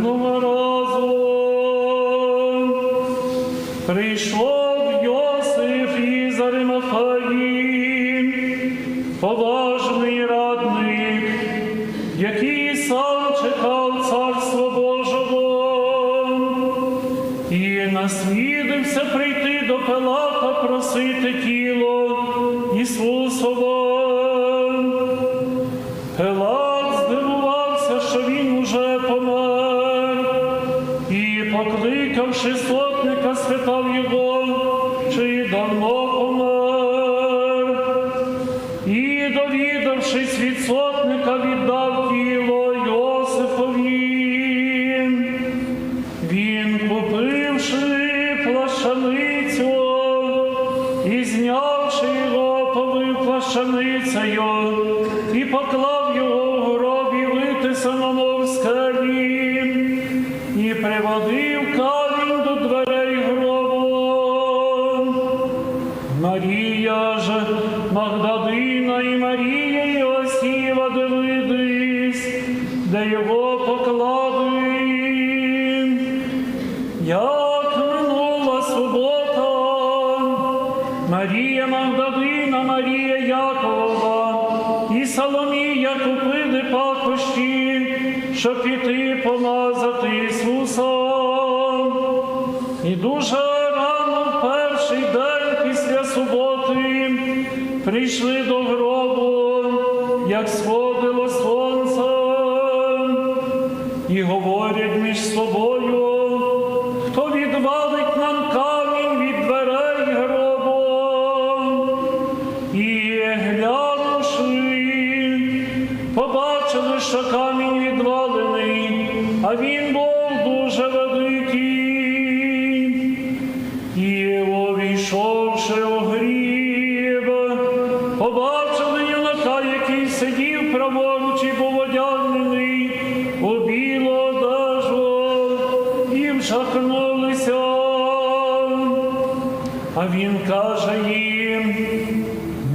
одного разу прийшов Йосиф із Аримафаїм, поважний радник, який сам чекав царство Божого, і насмілився прийти до Пилата просити тіло Ісусово. Пилат сотника, спитав його, чи давно помер. І, довідавшись від сотника, віддав тіло Йосифові. Він, купивши плащаницю і знявши його, повив плащаницею і поклав Марія ж Магдалина і Марія Іосіва дивились, де його поклали. Як минула субота, Марія Магдалина, Марія Якова і Соломія купили пахощі, щоб піти помазати Ісуса. І дуже рано в перший день прийшли до гробу, як сходило сонце, і говорять між собою, хто відвалить нам камінь від дверей гробу. І глянувши, побачили, що камінь відвалений, а він був дуже великий. І увійшовши сидів праворуч і був одягнений у білу одежу, і вжахнулися. А він каже їм,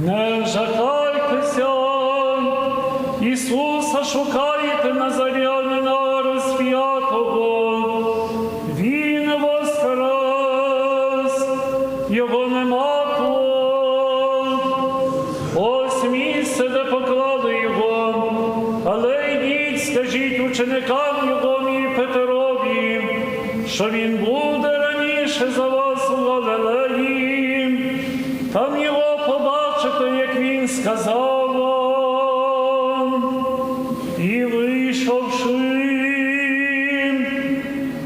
не жахайтеся, Ісуса шукаєте Назарянина розп'ятого, Він воскрес, Його нема. Ось місце, де скажіть ученикам Його і Петерові, що він буде раніше за вас у Галилеї. Там його побачите, як він сказав. вам. І вийшовши,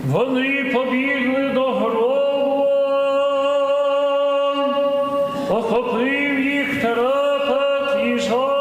вони побігли до гробу, охопив їх терапет і жах.